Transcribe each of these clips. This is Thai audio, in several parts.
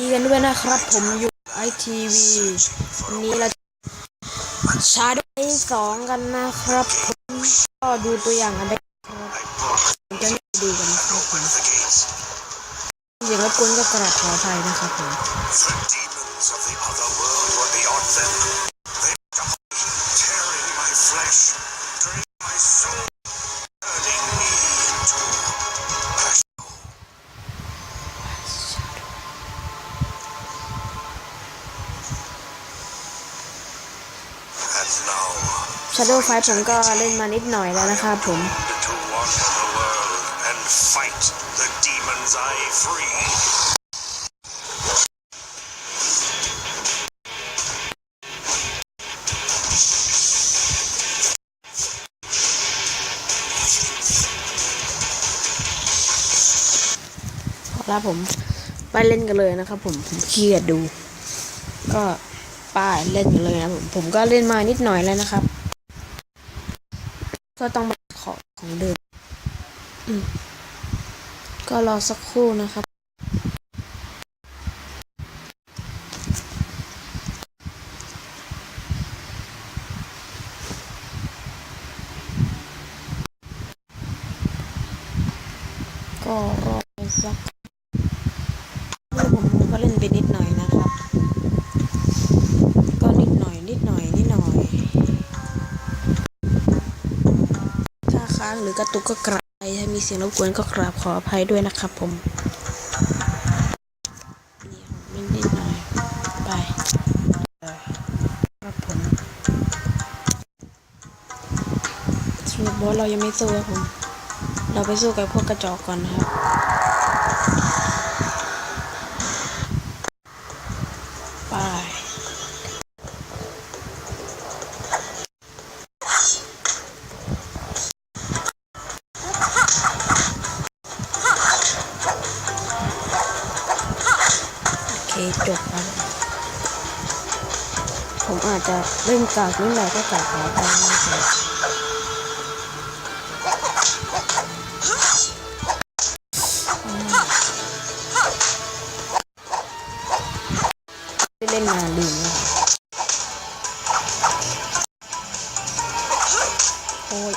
ดีกันด้วยนะครับผมอยู่ไอทีวีวันนี้เราชาร์ดไอสองกันนะครับ ผมก็ดูตัวอย่างกันได้ครับผมจะดูกันนะครับผมเสียงรบกวนก็กราษขอไทยนะครับผม ชาร์ดไฟผมก็เล่นมานิดหน่อยแล้วนะครับผม to wander the world and fight the demons I free. เอาละผมไปเล่นกันเลยนะครับผมผมขี้เกียจดู ก็ป้ายเล่นกันเลยนะผมผมก็เล่นมานิดหน่อยแล้วนะครับ ก็ต้องมาขอของเดิมก็รอสักครู่นะครับ ก็รอสักผมก็เล่นไปนิดหน่อยนะางหรือกระตุกก็กราบไปถ้ามีเสียงรบกวนก็กราบขออภัยด้วยนะครับผมนี่นิดหน่อยไปครับผมสรุปบอสเรายังไม่สู้ครับผม เราไปสู้กับพวกกระจอกก่อนนะครับ จบแล้วผมอาจจะเล่นกากนิดหน่อยก็กากขอไปนะครับเล่นนานลืมโอ้ย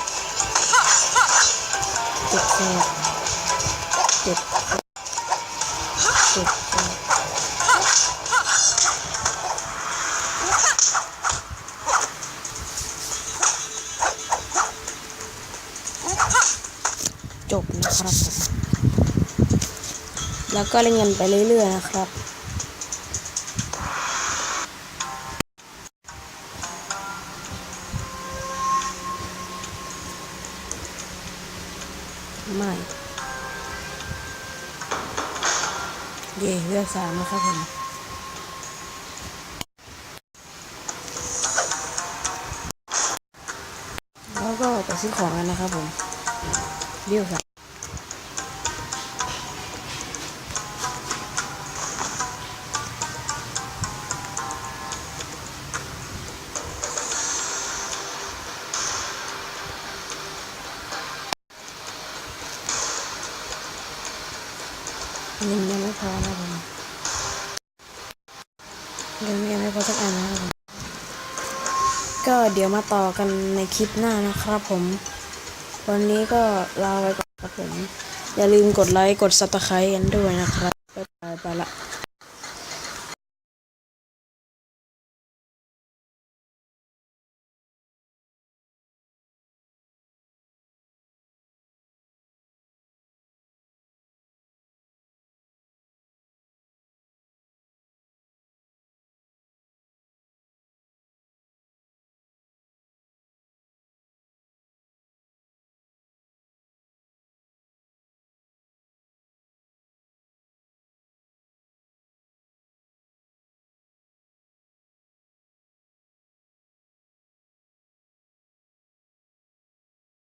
เจ็บแสบเจ็บเจ็บ จบนะครับผมแล้วก็เล่นเงินไปเรื่อยๆนะครับ ไม่เย่เลือกสามนะครับผม ก็ไปซื้อของกันนะครับผมเบี้ยวสามเงินยังไม่พอนะผมยังไม่พอสักอันนะครับผม ก็เดี๋ยวมาต่อกันในคลิปหน้านะครับผม วันนี้ก็ลาไปก่อนครับผม อย่าลืมกดไลค์ กดซับสไครต์กันด้วยนะครับบ๊ายบายไปละ